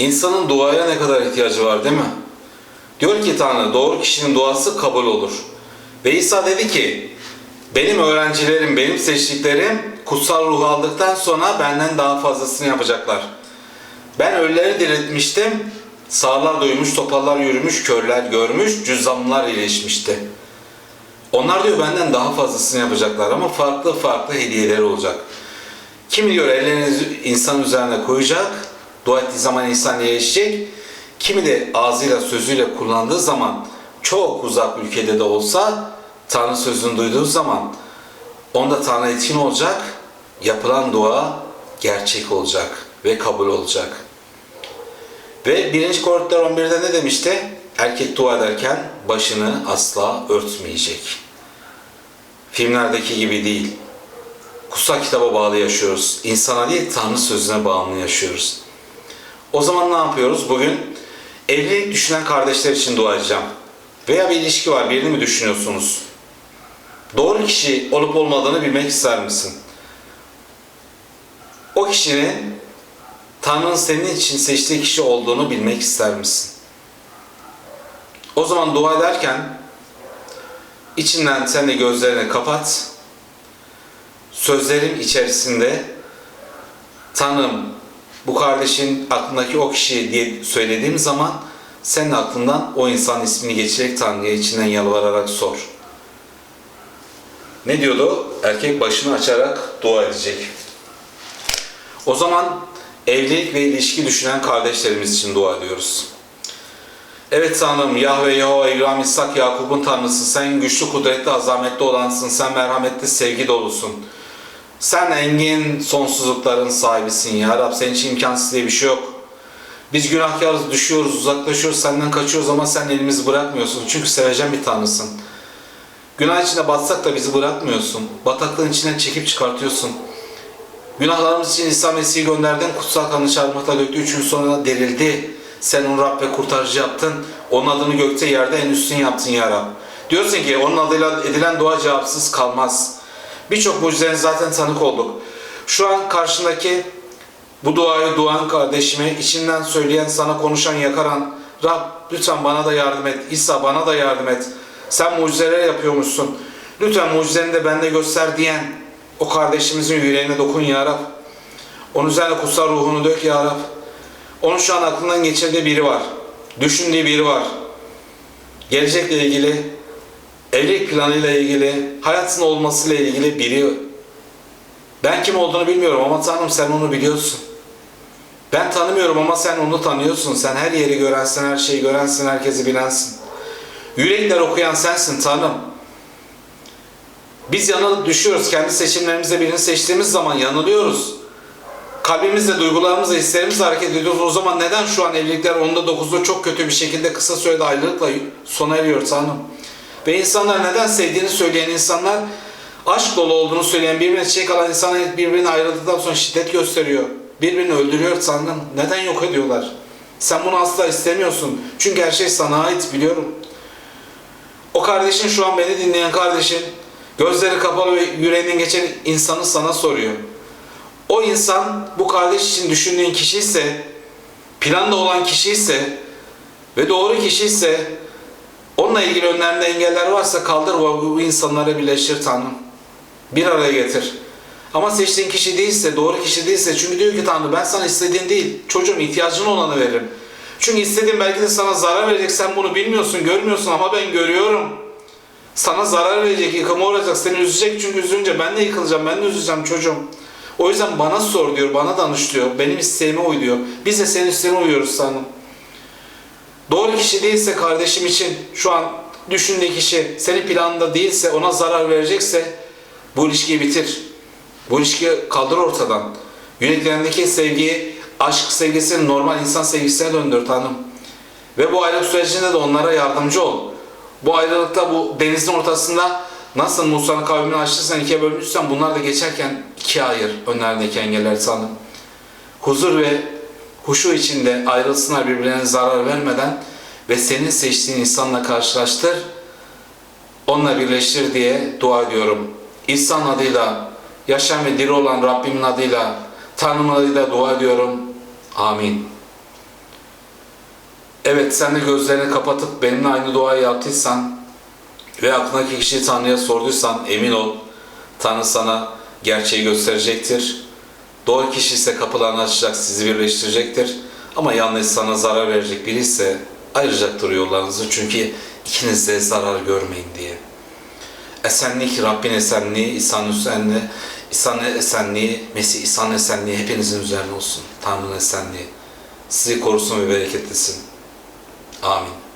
İnsanın duaya ne kadar ihtiyacı var değil mi? Diyor ki Tanrı doğru kişinin duası kabul olur. Ve İsa dedi ki benim öğrencilerim, benim seçtiklerim kutsal ruhu aldıktan sonra benden daha fazlasını yapacaklar. Ben ölüleri diriltmiştim. Sağlar duymuş, topallar yürümüş, körler görmüş, cüzzamlar iyileşmişti. Onlar diyor benden daha fazlasını yapacaklar ama farklı farklı hediyeleri olacak. Kimi diyor ellerini insan üzerine koyacak, dua ettiği zaman insan iyileşecek. Kimi de ağzıyla sözüyle kullandığı zaman çok uzak ülkede de olsa Tanrı sözünü duyduğu zaman onda Tanrı etkin olacak, yapılan dua gerçek olacak ve kabul olacak. Ve 1. Korintiler 11'de ne demişti? Erkek dua ederken başını asla örtmeyecek. Filmlerdeki gibi değil. Kutsal kitaba bağlı yaşıyoruz. İnsana değil Tanrı sözüne bağımlı yaşıyoruz. O zaman ne yapıyoruz? Bugün evlilik düşünen kardeşler için dua edeceğim. Veya bir ilişki var, birini mi düşünüyorsunuz? Doğru kişi olup olmadığını bilmek ister misin? O kişinin Tanrı'nın senin için seçtiği kişi olduğunu bilmek ister misin? O zaman dua ederken içinden sen de gözlerini kapat. Sözlerim içerisinde Tanrım bu kardeşin aklındaki o kişi diye söylediğim zaman senin aklından o insan ismini geçerek Tanrı'ya içinden yalvararak sor. Ne diyordu? Erkek başını açarak dua edecek. O zaman evlilik ve ilişki düşünen kardeşlerimiz için dua ediyoruz. Evet Tanrım, Yahve, Yehova, İbrahim, İshak, Yakup'un Tanrısı. Sen güçlü, kudretli, azametli olansın. Sen merhametli, sevgi dolusun. Sen engin sonsuzlukların sahibisin ya Rab. Senin için imkansız diye bir şey yok. Biz günahkarız, düşüyoruz, uzaklaşıyoruz, senden kaçıyoruz ama sen elimizi bırakmıyorsun. Çünkü sevecen bir Tanrısın. Günah içinde batsak da bizi bırakmıyorsun. Bataklığın içinden çekip çıkartıyorsun. Günahlarımız için İsa Mesih'i gönderdin, kutsal kanını çarmıhta döktü, üç gün sonra dirildi. Sen onu Rab ve kurtarıcı yaptın. Onun adını gökte yerde en üstün yaptın ya Rab. Diyorsun ki onun adıyla edilen dua cevapsız kalmaz. Birçok mucizelerin zaten tanık olduk. Şu an karşındaki bu duayı duan kardeşime içinden söyleyen, sana konuşan, yakaran Rab lütfen bana da yardım et. İsa bana da yardım et. Sen mucizeler yapıyormuşsun. Lütfen mucizeni de bende göster diyen o kardeşimizin yüreğine dokun ya Rab. Onun üzerine kutsal ruhunu dök ya Rab. Onun şu an aklından geçirdiği biri var. Düşündüğü biri var. Gelecekle ilgili, evlilik planıyla ilgili, hayatın olmasıyla ilgili biri. Ben kim olduğunu bilmiyorum ama Tanrım sen onu biliyorsun. Ben tanımıyorum ama sen onu tanıyorsun. Sen her yeri görensin, her şeyi görensin, herkesi bilensin. Yürekler okuyan sensin Tanrım. Biz yanılıp düşüyoruz. Kendi seçimlerimizde birini seçtiğimiz zaman yanılıyoruz. Kalbimizle, duygularımızla, hislerimizle hareket ediyoruz. O zaman neden şu an evlilikler onda dokuzda çok kötü bir şekilde kısa sürede ayrılıkla sona eriyor Tanrım? Ve insanlar neden sevdiğini söyleyen insanlar aşk dolu olduğunu söyleyen birbirine çiçek alan insanlar birbirine ayrıldıktan sonra şiddet gösteriyor. Birbirini öldürüyor Tanrım. Neden yok ediyorlar? Sen bunu asla istemiyorsun. Çünkü her şey sana ait biliyorum. O kardeşin şu an beni dinleyen kardeşin gözleri kapalı ve yüreğinden geçen insanı sana soruyor. O insan bu kardeş için düşündüğün kişi ise, planda olan kişi ise ve doğru kişi ise onunla ilgili önlerinde engeller varsa kaldır ve bu insanları birleştir Tanrım. Bir araya getir. Ama seçtiğin kişi değilse, doğru kişi değilse çünkü diyor ki Tanrı ben sana istediğin değil, çocuğum ihtiyacın olanı veririm. Çünkü istediğin belki de sana zarar verecek, sen bunu bilmiyorsun, görmüyorsun ama ben görüyorum. Sana zarar verecek, yıkıma uğrayacak, seni üzecek çünkü üzünce ben de yıkılacağım, ben de üzüleceğim çocuğum. O yüzden bana sor diyor, bana danış diyor, benim isteğime uy diyor. Biz de senin isteğine uyuyoruz Tanrım. Doğru kişi değilse kardeşim için şu an düşündüğü kişi senin planında değilse, ona zarar verecekse bu ilişkiyi bitir. Bu ilişkiyi kaldır ortadan. Yüreklerindeki sevgiyi, aşk sevgisini normal insan sevgisine döndür Tanrım. Ve bu ayrılık sürecinde de onlara yardımcı ol. Bu ayrılıkta bu denizin ortasında nasıl Musa'nın kavmini açtıysan ikiye bölmüşsen bunlar da geçerken ikiye ayır önlerindeki engeller Tanrım. Huzur ve huşu içinde ayrılsınlar birbirlerine zarar vermeden ve senin seçtiğin insanla karşılaştır. Onunla birleştir diye dua ediyorum. İhsan adıyla, yaşam ve diri olan Rabbimin adıyla, Tanrımın adıyla dua ediyorum. Amin. Evet sen de gözlerini kapatıp benimle aynı duayı yaptıysan ve aklındaki kişiyi Tanrı'ya sorduysan emin ol Tanrı sana gerçeği gösterecektir. Doğru kişi ise kapılarını açacak, sizi birleştirecektir. Ama yalnız sana zarar verecek biri ise ayıracaktır yollarınızı. Çünkü ikiniz de zarar görmeyin diye. Esenlik, Rabbin esenliği, İsa'nın esenliği, İsa'nın esenliği, Mesih İsa'nın esenliği hepinizin üzerine olsun. Tanrı'nın esenliği. Sizi korusun ve bereketlesin. Amin.